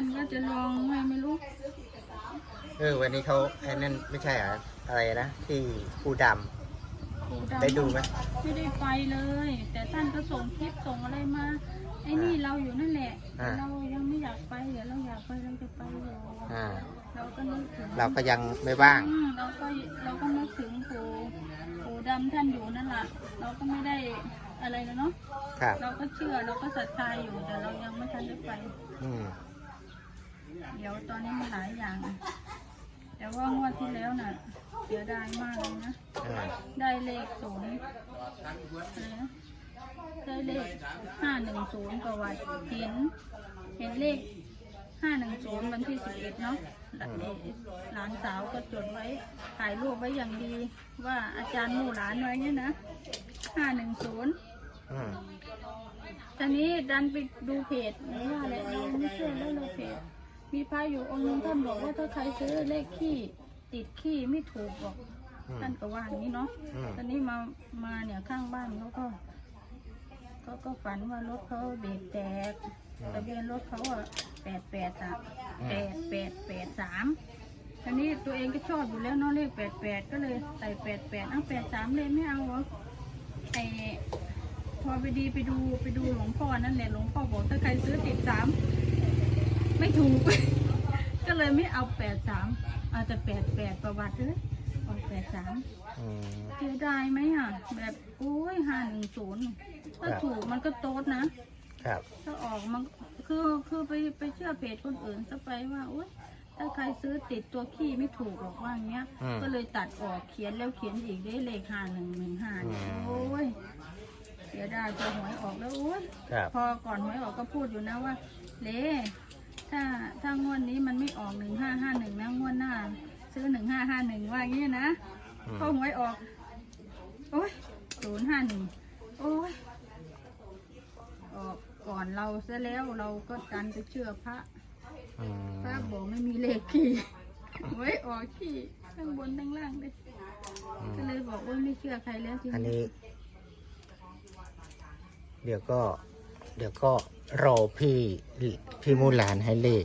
านก็จะลองไงไม่รู้เออวันนี้เขาไอ้นั่นไม่ใช่เหรออะไรนะที่ผู้ดปู่ำดำได้ดูไหมไม่ได้ไปเลย แต่ท่านก็ส่งคลิปส่งอะไรมา ไอ้นี่เราอยู่นั่นแหละแต่เรายังไม่อยากไปเดี๋ยวเราอยากไปเราจะไปอยู่อ่า เราก็นึกถึงเราก็ยังไม่ว่าง อืมเราก็เราก็นึกถึงปู่ปู่ดำท่านอยู่นั่นแหละเราก็ไม่ได้อะไรแล้วเนาะครับ เราก็เชื่อเราก็ศรัทธาอยู่แต่เรายังไม่ทันได้ไป อืม เดี๋ยวตอนนี้มันหลายอย่าง แต่ว่างวดที่แล้วน่ะเสียดายมากเลยนะ อ่าได้เลขศูนย์อะไรนะได้เลขห้าหนึ่งศูนย์ประวัติเห็น เห็นเลขห้าหนึ่งศูนย์วันที่สิบเอ็ดเนาะหลานหลานสาวก็จดไว้ถ่ายรูปไว้อย่างดี ว่าอาจารย์หมู่หลานไว้เนี่ยนะห้าหนึ่งศูนย์ อืมตอนนี้ดันไปดูเพจหรือว่าอะไรเราไม่เชื่อแล้วเราเพจ มีพระอยู่องค์หนึงท่านบอกว่าถ้าใครซื้อเลขขี้ติดขี้ไม่ถูกหรอกอืม ท่านก็ว่าอย่างนี้เนาะอืม ตอนนี้มามาเนี่ยข้างบ้านเขาก็เขาก็ฝันว่ารถเขาเบรกแตกทะเบียนรถเขาอะแปดแปดอะแปดแปดแปดสามทีนี้ตัวเองก็ชอบอยู่แล้วเนาะเลขแปดแปดก็เลยใส่แปดแปดเอาแปดสามเลยไม่เอาเหรอไอพอไปดีไปดูไปดูหลวงพ่อนั่นแหละหลวงพ่อบอกถ้าใครซื้อติดสาม ไม่ถูก ก็เลยไม่เอาแปดสามเอาแต่แปดแปดประวัติเลยเอาแปดสามอืมเสียดายไหมอะ แบบโอ้ยห้าหนึ่งศูนย์ถ้าครับถูกมันก็โต๊ดนะ ครับ ถ้าออกมันคือคือไปไปเชื่อเพจคนอื่นซะไปว่าโอ๊ยถ้าใครซื้อติดตัวขี้ไม่ถูกหรอกว่าอย่างเงี้ย อืม ก็เลยตัดออกเขียนแล้วเขียนอีกได้เลขห้าหนึ่งหนึ่งห้าอืมโอ้ยเสียดายตัวหวยออกแล้วโอ้ย ครับ พอก่อนหวยออกก็พูดอยู่นะว่า เล ถ้าถ้างวดนี้มันไม่ออกหนึ่งห้าห้าหนึ่งนะงวดหน้า ซื้อหนึ่งห้าห้าหนึ่งว่าอย่างนี้นะอืมพอหวยออก โอ้ยศูนย์ห้าหนึ่งโอ้ยออกก่อนเราซะแล้วเราก็ดันไปเชื่อพระ อืมพระบอกไม่มีเลขขี่หวยออกขี่ทั้งบนทั้งล่างเลยอืมก็เลยบอกว่าไม่เชื่อใครแล้วทีอันนี้นี้เดี๋ยวก็ เดี๋ยวก็รอพี่พี่มูหลานให้เลข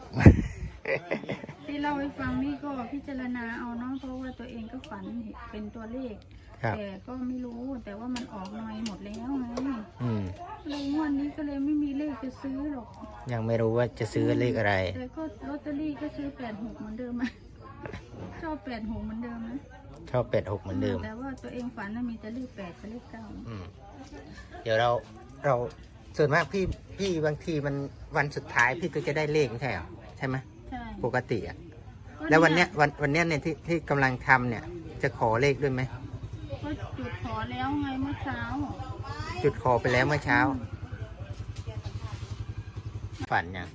ที่เล่าให้ฟังนี่ก็พิจารณาเอาเนาะเพราะว่าตัวเองก็ฝันเห็นเป็นตัวเลข ครับ แต่ก็ไม่รู้แต่ว่ามันออกน้อยหมดแล้วไงอืม เลยงวดนี้ก็เลยไม่มีเลขจะซื้อหรอก ยังไม่รู้ว่าจะซื้อเลขอะไร แต่ก็ลอตเตอรี่ก็ซื้อแปดหกเหมือนเดิมไหมชอบแปดหกเหมือนเดิมนะชอบเป็ดหกเหมือนเดิม แต่ว่าตัวเองฝันน่ะมีแต่เลขแปดกับเลขเก้าอืม เดี๋ยวเราเรา ส่วนมากพี่พี่บางทีมันวันสุดท้ายพี่ก็จะได้เลขไม่ใช่เหรอใช่ไหมใช่ปกติอะก็แล้ววันเนี้ยวันวันเนี้ยเนี่ยที่ที่กำลังทำเนี่ย จะขอเลขด้วยไหมก็จุดขอแล้วไงเมื่อเช้าจุดขอไปแล้วเมื่อเช้า ฝันยัง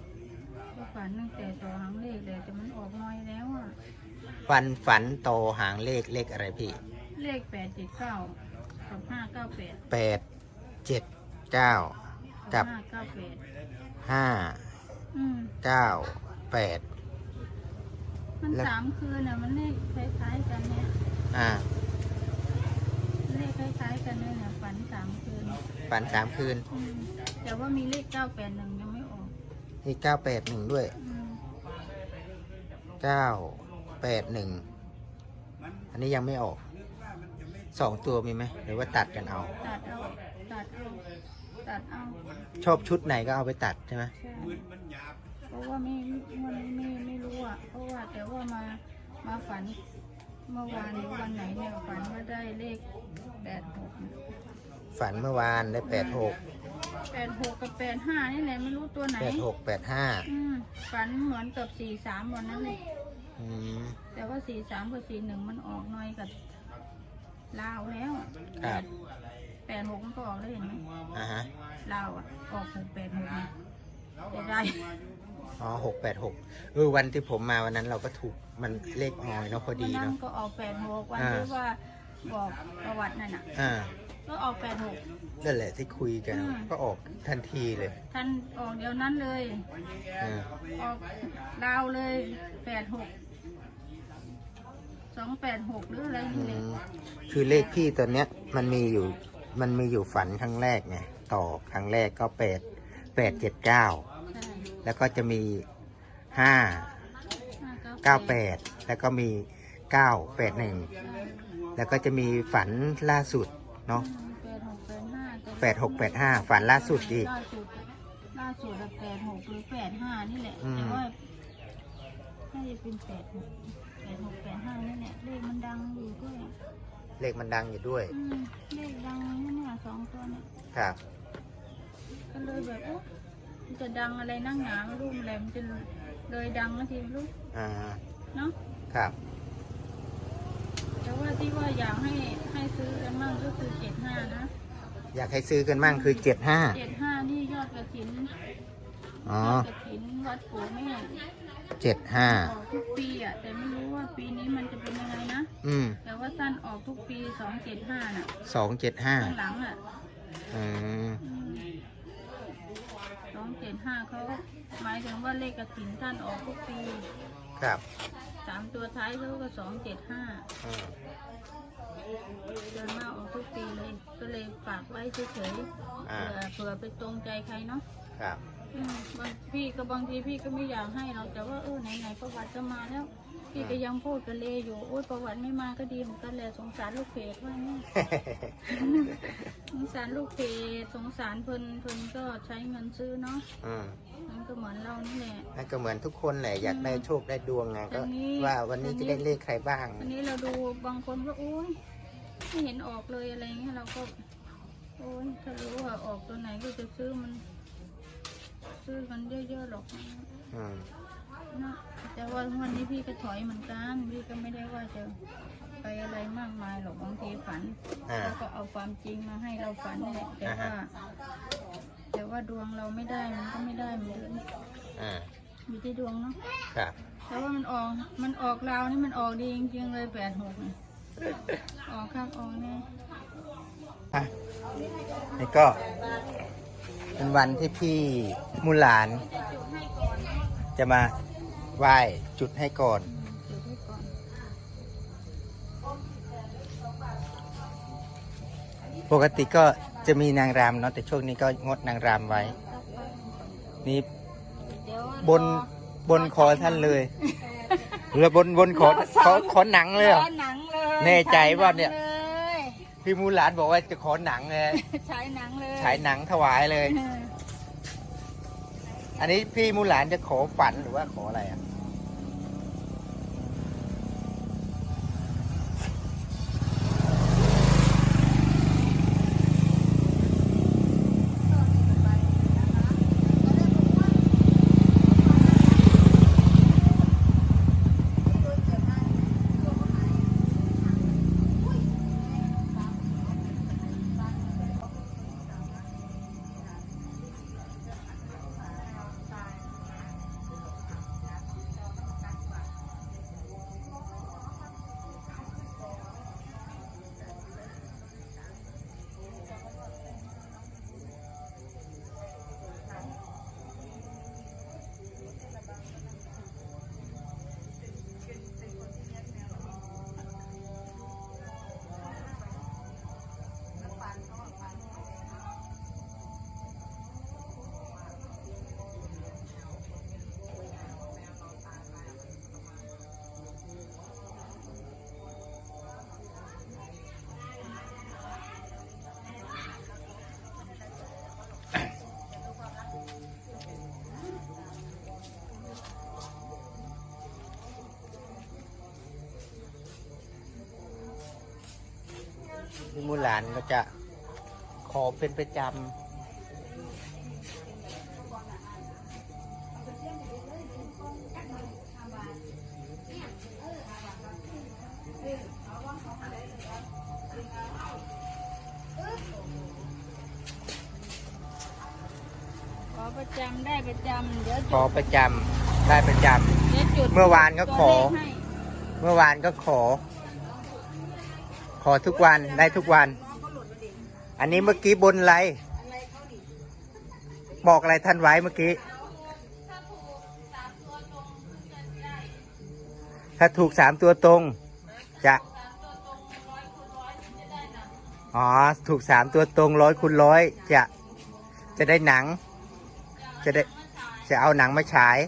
ก็ฝันตั้งแต่ตัวหางเลขเลยแต่มันออกน้อยแล้วอะฝันฝันโตหางเลขเลขอะไรพี่เลขแปดเจ็ดเก้ากับห้าเก้าแปดแปดเจ็ดเก้า กับห้าเก้าแปดห้าอืมเก้าแปดมันแล้วสามคืนอะมันเลขคล้ายๆกันเนี่ยอ่าเลขคล้ายๆกันเนี่ยเนี่ยฝันสามคืนฝันสามคืนอืมแต่ว่ามีเลขเก้าแปดหนึ่งยังไม่ออกมีเก้าแปดหนึ่งด้วยอืมเก้าแปดหนึ่งอันนี้ยังไม่ออกสองตัวมีไหมหรือว่าตัดกันเอา ตัดเอาตัดเอา ตัดเอาชอบชุดไหนก็เอาไปตัดใช่ไหมใช่เพราะว่าไม่วันนี้ไม่ไม่รู้อะเพราะว่าแต่ว่ามามาฝันเมื่อวานหรือวันไหนเนี่ยฝันว่าได้เลขแปดหกฝันเมื่อวานได้แปดหกแปดหกกับแปดห้านี่แหละไม่รู้ตัวไหนแปดหกแปดห้าอืมฝันเหมือนกับสี่สามวันนั้นเลยอืมแต่ว่าสี่สามกับสี่หนึ่งมันออกน้อยกับลาวแล้วครับ แปดหกมันก็ออกแล้วเห็นไหมอ่าฮะลาวอะออกหกแปดหกเนี่ยจะได้อ๋อหกแปดหกเออวันที่ผมมาวันนั้นเราก็ถูกมันเลขออยเนาะพอวันดีนั้นเนาะ ก็ออกแปดหกวันอ่า ที่ว่าบอกประวัตินั่นน่ะ อ่าก็ออกแปดหก นั่นแหละที่คุยกันอืม ก็ออกทันทีเลยท่านออกเดี๋ยวนั้นเลย อ่าออกลาวเลยแปดหกสองแปดหกหรืออะไรอืนี่แหละมคือเลขพี่ตัวเนี้ยมันมีอยู่ มันมีอยู่ฝันครั้งแรกไงต่อครั้งแรกก็แปดแปดเจ็ดเก้าใช่แล้วก็จะมีห้าห้าเก้าแปดแล้วก็มีเก้าแปดหนึ่งแล้วก็จะมีฝันล่าสุดเนาะแปดหกแปดห้าแปดหกแปดห้าฝันล่าสุดอีกล่าสุดล่าสุดแปดหกหรือแปดห้านี่แหละอืมแต่ว่าน่าจะเป็นแปดหกแปดหกแปดห้านี่แหละเลขมันดังอยู่ด้วย เลขมันดังอยู่ด้วย อืมเลขดังนี่เนี่ยสองตัวเนี่ยครับ ก็เลยแบบเอ๊ะมันจะดังอะไรนั่งหนาไม่รู้อะไรมันจะเลยดังแล้วทีไม่รู้อ่า เนาะครับ แต่ว่าที่ว่าอยากให้ให้ซื้อกันมั่งก็คือเจ็ดห้านะอยากให้ซื้อกันมั่งคือเจ็ดห้าเจ็ดห้านี่ยอดกระถินอ๋อ ยอดกระถินวัดปู่แม่ เจ็ดห้าออกทุกปีอะแต่ไม่รู้ว่าปีนี้มันจะเป็นยังไงนะอืมแต่ว่าสั้นออกทุกปีสองเจ็ดห้าน่ะสองเจ็ดห้าข้างหลังอะอืมสองเจ็ดห้าเขาหมายถึงว่าเลขกระถินท่านออกทุกปีครับสามตัวท้ายเขาก็สองเจ็ดห้าอืมเดินมาออกทุกปีเลยก็เลยฝากไว้เฉยๆอ่าเผื่อเผื่อไปตรงใจใครเนาะครับ อืมบางพี่ก็บางทีพี่ก็ไม่อยากให้เราแต่ว่าเออไหนๆประวัติจะมาแล้ว พี่ก็ยังพูดกับเลอยู่โอ้ยประวัติไม่มาก็ดีเหมือนกันแหละสงสารลูกเพจว่าเนี่ย สงสารลูกเพจสงสารเพิ่นเพิ่นก็ใช้เงินซื้อเนาะอืมมันก็เหมือนเรานี่แหละ นั่นก็เหมือนทุกคนแหละอยากได้โชคได้ดวงไงก็อันนี้ ว่าวันนี้อันนี้จะได้เลขใครบ้างอันนี้เราดูบางคนก็โอ้ยไม่เห็นออกเลยอะไรเงี้ยเราก็ โอ้ยถ้ารู้ว่าออกตัวไหนก็จะซื้อมัน ซื้อกันเยอะๆหรอกอืมนะแต่ว่าวันนี้พี่ก็ถอยเหมือนกัน พี่ก็ไม่ได้ว่าจะไปอะไรมากมายหรอกบางทีฝันอ่า เขาก็เอาความจริงมาให้เราฝันแหละแต่อ่าฮะว่าแต่ว่าดวงเราไม่ได้มันก็ไม่ได้เหมือนเดิมอ่าอยู่ที่ดวงเนาะครับแต่ว่ามันออกมันออกเราวนี่มันออกดีจริงๆเลยแปดหกเนี่ยออกข้างออกเนี่ยอะนี่ก็ เป็นวันที่พี่มุหลาน จะมาไหว้จุดให้ก่อนจุดให้ก่อน ปกติก็จะมีนางรำเนาะแต่ช่วงนี้ก็งดนางรำไว้ นี่เดี๋ยวบนบนขอท่านเลยแล้วบนบนขอขอขอหนังเลยเหรอขอหนังเลยแน่ใจว่าเนี่ยฉหงเลย พี่มูหลานบอกว่าจะขอหนังเลยฉายหนังเลยฉายหนังถวายเลยเอออันนี้พี่มูหลานจะขอฝันหรือว่าขออะไรอะ พี่มูหลานก็จะขอเป็นประจำขอประจำได้ประจำเดี๋ยวขอประจำได้ประจเดี๋ยวจุดเมื่อวานก็ขอ ตัวเลขให้ำเมื่อวานก็ขอ ขอทุกวันได้ทุกวัน อันนี้เมื่อกี้บนอะไร บอกอะไรท่านไว้เมื่อกี้ ถ้าถูกสามตัวตรง จะอ๋อ ถูกสามตัวตรงร้อยคูณร้อยจะ จะได้หนัง จะได้จะเอาหนังมาฉาย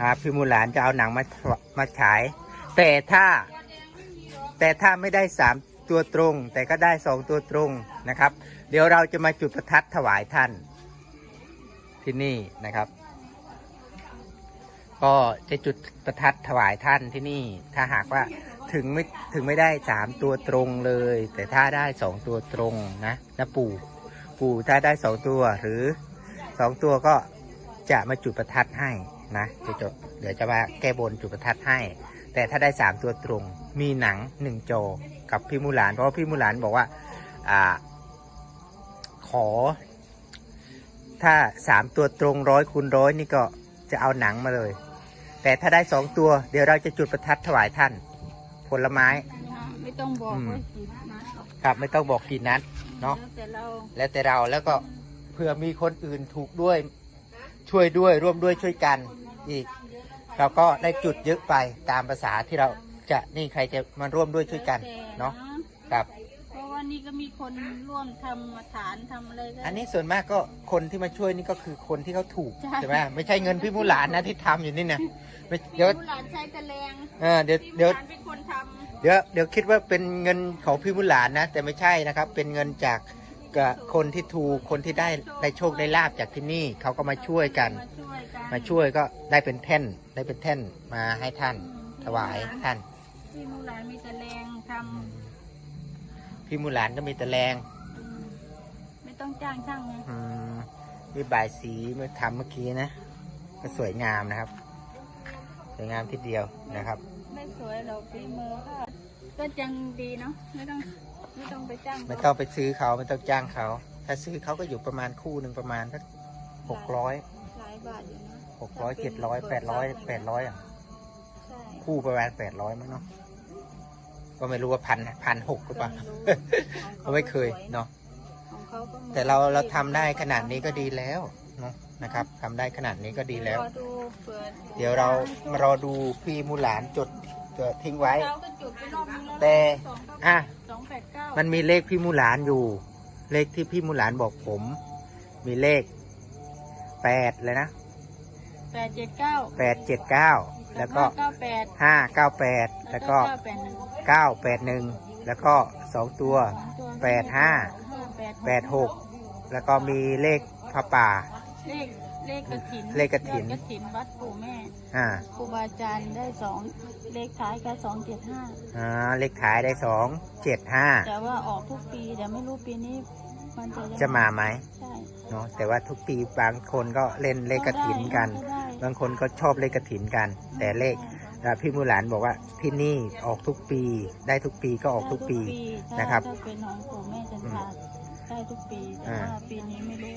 ครับพี่มูหลานจะเอาหนังมามาฉาย แต่ถ้า แต่ถ้าไม่ได้สามตัวตรง แต่ก็ได้สองตัวตรงนะครับ เดี๋ยวเราจะมาจุดประทัดถวายท่านที่นี่นะครับ ก็จะจุดประทัดถวายท่านที่นี่ ถ้าหากว่าถึงไม่ถึงไม่ได้สามตัวตรงเลย แต่ถ้าได้สองตัวตรงนะนะปู่ปู่ถ้าได้สองตัวหรือสองตัวก็จะมาจุดประทัดให้นะจะจบเดี๋ยวจะมาแก้บนจุดประทัดให้ แต่ถ้าได้สามตัวตรง มีหนังหนึ่งจอกับพี่มูหลาน เพราะว่าพี่มูหลานบอกว่าอ่า ขอ ถ้าสามตัวตรงร้อยคูณร้อยนี่ก็จะเอาหนังมาเลย แต่ถ้าได้สองตัว เดี๋ยวเราจะจุดประทัดถวายท่าน ผลไม้ ไม่ต้องบอกอืมว่ากี่นัดหรอกครับไม่ต้องบอกกี่นัดเนาะแล้วแต่เราแล้วแต่เราแล้วก็เผื่อมีคนอื่นถูกด้วย ช่วยด้วยร่วมด้วยช่วยกันอีก เราก็ได้จุดเยอะไปตามภาษาที่เราจะนี่ใครจะมาร่วมด้วยช่วยกันแล้วแต่เนาะครับ เพราะว่านี่ก็มีคนร่วมทำฐานทำอะไรก็อันนี้ส่วนมากก็คนที่มาช่วยนี่ก็คือคนที่เขาถูกใช่ใช่ไหมไม่ใช่เงินพี่มูหลานนะที่ทำอยู่นี่นะไม่เดี๋ยวผู้หลานใช้ตะแลงเออเดี๋ยวพี่เดี๋ยวผู้หลานเป็นคนทำเดี๋ยวเดี๋ยวคิดว่าเป็นเงินของพี่บุญหลานนะ แต่ไม่ใช่นะครับ เป็นเงินจาก กับคนที่ถูกคนที่ได้ได้โชคได้ลาบจากที่นี่เขาก็มาช่วยกัน มาช่วยกันมาช่วยก็ได้เป็นแท่นได้เป็นแท่นมาให้ท่าน ถวายท่านพี่ผู้หลานมีตะแลงทพี่มูหลานก็มีตะแรงำอืมไม่ต้องจ้างช่างไงอืมมีบายสีเมื่อทำเมื่อกี้นะก็สวยงามนะครับ สวยงามทีเดียวนะครับ ไม่สวยหรอกฝีมือก็ก็ยังดีเนาะไม่ต้อง ไม่ต้องไปจ้างไม่ต้องไปซื้อเขาไม่ต้องจ้างเขา ถ้าซื้อเขาก็อยู่ประมาณคู่หนึ่งประมาณสักหกร้อยหลายบาทอยู่นะหกร้อยเจ็ดร้อยแปดร้อยแปดร้อยอะใช่คู่ประมาณแปดร้อยมั้งเนาะก็ไม่รู้ว่าพันพันหกหรือเปล่าก็ไม่เคยเนาะของเขาก็มือแต่เราเราทำได้ขนาดนี้ก็ดีแล้วเนาะนะครับทำได้ขนาดนี้ก็ดีแล้วรอดูเปิดเดี๋ยวเรามารอดูพี่มูหลานจดจดทิ้งไว้เราก็จุดไปรอบนึงแล้วแต่สองเก้าอะ มันมีเลขพี่มูหลานอยู่ เลขที่พี่มูหลานบอกผม มีเลขแปดเลยนะแปดเจ็ดเก้าแปดเจ็ดเก้าแล้วก็เก้าแปดห้าเก้าแปดแล้วก็เก้าแปดหนึ่งเก้าแปดหนึ่งแล้วก็สองตัวสองตัวแปดห้าแปดหกแล้วก็มีเลขพระป่า เลขเลขกระถินเลขกฐิน ยอดกระถินวัดปู่แม่อ่าครูบาอาจารย์ได้สองเลขท้ายก็สองเจ็ดห้าอ่าเลขขายได้สองเจ็ดห้าแต่ว่าออกทุกปีแต่ไม่รู้ปีนี้มันจะยังจะมาไหมใช่เนาะแต่ว่าทุกปีบางคนก็เล่นเลขกระถินกัน ได้บางคนก็ชอบเลขกระถินกัน แต่เลขอ่าพี่มูหลานบอกว่าที่นี่ออกทุกปี ได้ทุกปีก็ออกทุกปี ได้นะครับถ้าเป็นของปู่แม่จันทราได้ทุกปีแต่อ่า ว่าปีนี้ไม่รู้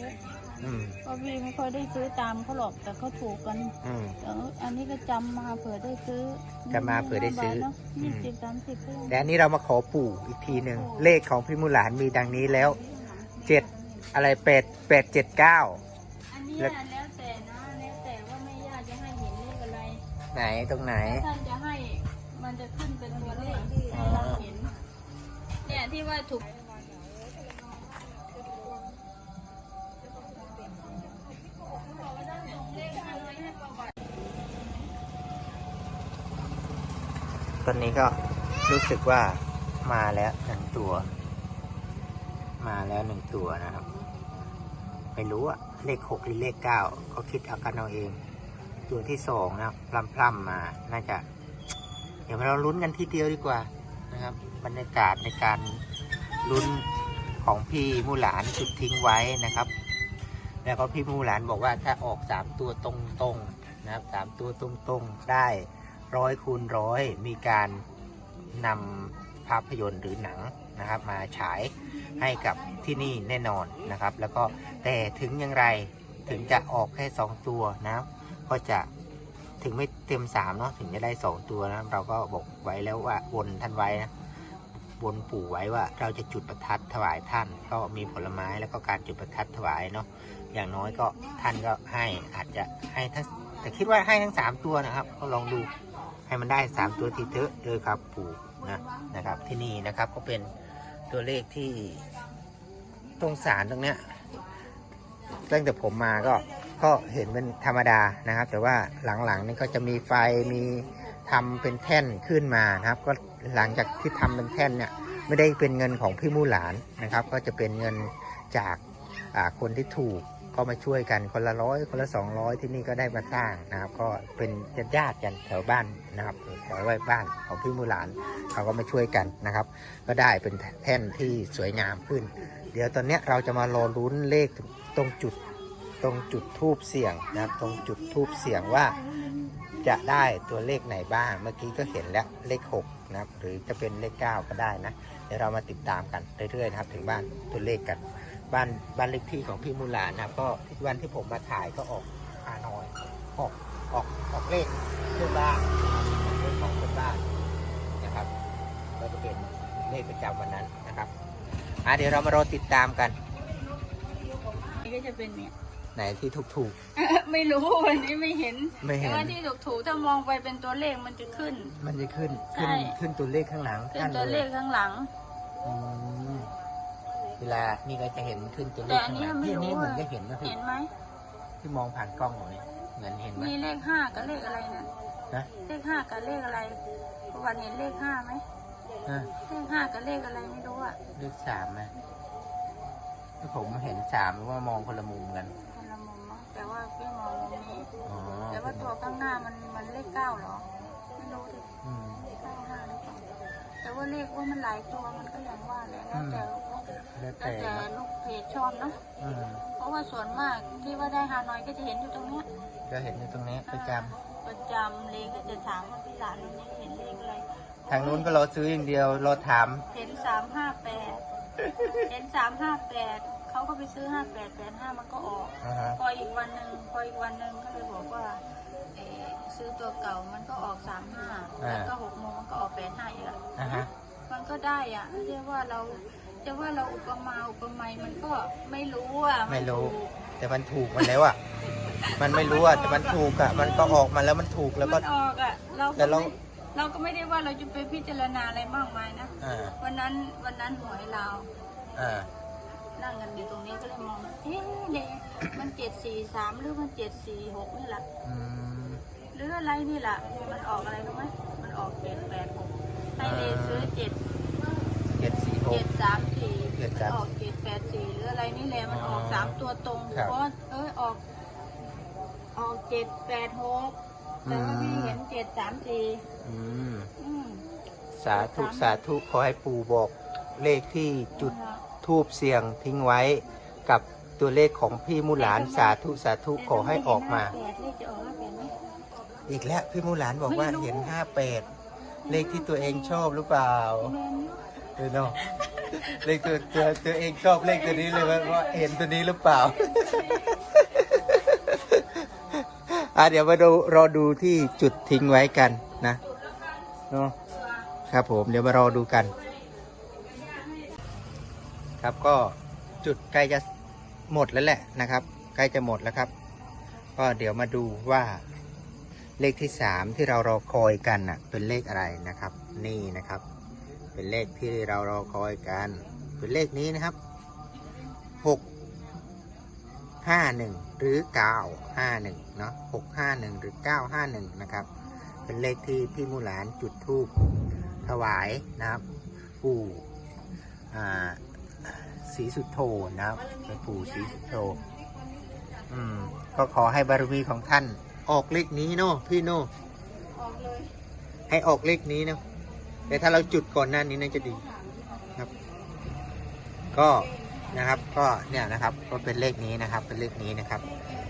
อืมเพราะพี่ไม่ค่อยได้ซื้อตามเขาหรอกแต่เขาถูกกันอืมแต่อันนี้ก็จำมาเผื่อได้ซื้อจำมาเผื่อได้ซื้อเนาะอืยี่มสิบสามสิบก็ยังแต่อันนี้เรามาขอปู่อีกทีหนึ่ง เลขของพี่มูหลานมีดังนี้แล้วเจ็ดอะไรแปดแปดเจ็ดเก้า อันเนี้ยแล้ว แล้วแต่นะแล้วแต่ว่าแม่ย่าจะให้เห็นเลขอะไรไหนตรงไหนท่านจะให้มันจะขึ้นเป็นตัวเลขให้เราเห็นเนี่ยที่ว่าถูก ตอนนี้ก็รู้สึกว่ามาแล้วหนึ่งตัว มาแล้วหนึ่งตัวนะครับ ไม่รู้อะเลขหกหรือเลขเก้าก็คิดเอากันเอาเอง ตัวที่สองนะครับพลัมพลัมๆมา น่าจะ เดี๋ยวเราลุ้นกันทีเดียวดีกว่านะครับ บรรยากาศในการลุ้นของพี่มูหลานจุดทิ้งไว้นะครับ แล้วก็พี่มูหลานบอกว่าถ้าออกสามตัวตรงๆนะครับสามตัวตรงๆได้ ร้อยคูณร้อยมีการนำภาพยนตร์หรือหนังนะครับมาฉายให้กับที่นี่แน่นอนนะครับ แล้วก็แต่ถึงอย่างไรถึงจะออกแค่สองตัวนะครับก็จะถึงไม่เต็มสามเนาะถึงจะได้สองตัวนะเราก็บอกไว้แล้วว่าวนท่านไว้นะวนปู่ไว้ว่าเราจะจุดประทัดถวายท่าน ก็มีผลไม้แล้วก็การจุดประทัดถวายเนาะอย่างน้อยก็ท่านก็ให้อาจจะให้ทั้งแต่คิดว่าให้ทั้งสามตัวนะครับ ก็ลองดู ให้มันได้สามตัวทีเถอะเออครับปู่นะนะครับที่นี่นะครับก็เป็นตัวเลขที่ตรงสารตรงเนี้ยตั้งแต่ผมมาก็ก็เห็นเป็นธรรมดานะครับ แต่ว่าหลังๆนี่ก็จะมีไฟมีทำเป็นแท่นขึ้นมานะครับ ก็หลังจากที่ทำเป็นแท่นเนี่ยไม่ได้เป็นเงินของพี่มู่หลานนะครับ ก็จะเป็นเงินจากคนที่ถูก ก็มาช่วยกันคนละร้อยคนละสองร้อยที่นี่ก็ได้มาสร้างนะครับ ก็เป็นญาติๆกันแถวบ้านนะครับแถวไว้บ้านของพี่มูหลานเขาก็มาช่วยกันนะครับ ก็ได้เป็นแท่นที่สวยงามขึ้น เดี๋ยวตอนนี้เราจะมารอลุ้นเลขตรงจุดตรงจุดทูบเสียงนะครับ ตรงจุดทูบเสียงว่าจะได้ตัวเลขไหนบ้าง เมื่อกี้ก็เห็นแล้วเลข 6 นะครับ หรือจะเป็นเลข 9 ก็ได้นะ เดี๋ยวเรามาติดตามกันเรื่อยๆนะครับ ถึงบ้านตัวเลขกัน บ้านบ้านเลขที่ของพี่มูลานะครับ ก็วันที่ผมมาถ่ายก็ออกฮานอยออกออกออกเลขเพื่อนบ้านเลขของเพื่อนบ้านนะครับ ก็จะเป็นเลขประจำวันนั้นนะครับอะเดี๋ยวเรามารอติดตามกัน นี่ก็จะเป็นเนี่ยไหนที่ถูกไม่รู้วันนี้ไม่เห็นๆไม่เห็แต่นว่าที่ถูกถูกๆถ้ามองไปเป็นตัวเลขมันจะขึ้น มันจะขึ้นขึ้นใช่ ขึ้นตัวเลขข้างหลังขึ้นท่านตัวเลขข้างหลัง อืม เวลานี่ก็จะเห็นขึ้นตัวเลแต่ขอันข้างหนี้ลังไม่ที่รู้นี่เหมืว่าอนจะเห็นนะพี่เห็นไหมที่มองผ่านกล้องหน่อยเหมือนเห็นไหมมีเลขห้ากับเลขอะไรนะนะเลขห้ากับเลขอะไรประวันเห็นเลขห้าไหมอะเลขห้ากับเลขอะไรไม่รู้อะเลขสามนะถ้าผมเห็นสามว่ามองคนละมุมกันคนละมุมเนาะแต่ว่าพี่มองมุมนี้อ๋อแต่ว่าตัวข้างหน้ามันมันเลขเก้าเหรอไม่รู้ดิอืมเก้าห้าหรือเปล่าแต่ว่าเลขว่ามันหลายตัวมันก็อย่างว่าแหละแล้วแต่ แล้วแล้วแต่แต่นะลูกเพจชอบเนาะอืมเพราะว่าส่วนมากที่ว่าได้ฮานอยก็จะเห็นอยู่ตรงเนี้ยก็เห็นอยู่ตรงนี้ประจประจำเลยก็จะถามว่าพี่หลานวันนี้เห็นเลขอะไรำทางนู้นก็รอซื้ออย่างเดียวรอถาม เห็นสามห้าแปดเห็นสามห้าแปดเขาก็ไปซื้อห้าแปดแปดห้ามันก็ออก อ่าฮะพออีกวันหนึ่งพออีกวันหนึ่งก็เลยบอกว่าเอ่อซื้อตัวเก่ามันก็ออกสามห้าแล้วก็หกโมงมันก็ออกแปดห้าอีกอะอ่าฮะมันก็ได้อะไม่ใช่ว่าเรา จะว่าเราอุปมาอุปไมยมันก็ไม่รู้อะไม่รู้ ถูกแต่มันถูกมันแล้วอะ มันไม่รู้อะแต่มันถูกอะ มันก็ออกมาแล้วมันถูกแล้วก็ มันออกอะเราแต่ก็เรา ไม่เราก็ไม่ได้ว่าเราจะไปพิจารณาอะไรมากมายนะอ่าวันนั้นวันนั้นหวยเรา อ่านั่งกันอยู่ตรงนี้ก็เลยมอง เอ๊ะเด็มันเจ็ดสี่สามหรือมันเจ็ดสี่หกนี่แหละอืม หรืออะไรนี่แหละมันออกอะไรรู้ไหมมันออกเจ็ดแปดหกให้เลซื้อเจ็ด เจ็ดสี่หเจ็กดสามสี่เจ็ดมันสามออกเจ็ดแปดสี่หรืออะไรนี่แหละมันออกอ๋อสามตัวตรงครับ เพราะว่าเอยออก ออกเจ็ดแปดหกแต่ว่าพี่เห็นเจ็ดสามสี่อืม อืมสาธุสาธุขอให้ปู่บอกเลขที่จุดทูบเสียงทิ้งไว้ กับตัวเลขของพี่มุหลานสาธุสาธุขอให้ออกมาแปดเลขจะออกห้าแปดไหม อีกแล้วพี่มุหลานบอกว่าไม่รู้ เห็นห้าแปดเลขที่ตัวเองชอบหรือเปล่า แมนยูเออ เนาะเลขตัวตัวตัวเองชอบเลขตัวนี้เลยว่าว่าเห็นตัวนี้หรือเปล่าอะเดี๋ยวมาดูรอดูที่จุดทิ้งไว้กันนะเนาะครับผมเดี๋ยวมารอดูกัน ครับก็จุดใกล้จะหมดแล้วแหละนะครับใกล้จะหมดแล้วครับ ก็เดี๋ยวมาดูว่าเลขที่สามที่เรารอคอยกันน่ะเป็นเลขอะไรนะครับ นี่นะครับ เป็นเลขที่เรารอคอยกัน เป็นเลขนี้นะครับหกห้าหนึ่งหรือเก้าห้าหนึ่งเนาะหกห้าหนึ่งหรือเก้าห้าหนึ่งนะครับ เป็นเลขที่พี่มูหลานจุดธูปถวายนะครับ ปู่อ่าศรีสุโธนะครับเป็นปู่ศรีสุโธอืมก็ขอให้บารมีของท่านออกเลขนี้เนาะพี่โนออกเลยให้ออกเลขนี้เนาะ แต่ถ้าเราจุดก่อนหน้านี้น่าจะดีครับ ก็นะครับก็เนี่ยนะครับก็เป็นเลขนี้นะครับ เป็นเลขนี้นะครับ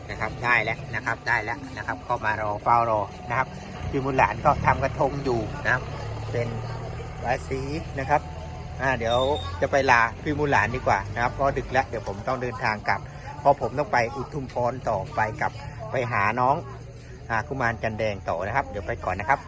นะครับได้แล้วนะครับได้แล้วนะครับ ก็มารอเฝ้ารอนะครับพี่มุหลานก็ทำกระทงอยู่นะครับ เป็นบายสีนะครับอ่าเดี๋ยวจะไปลาพี่มุหลานดีกว่านะครับเพราะดึกแล้วเดี๋ยวผมต้องเดินทางกลับ เพราะผมต้องไปอุทุมพรต่อไปกับไปหาน้องอ่ากุมารจันแดงต่อนะครับ เดี๋ยวไปก่อนนะครับ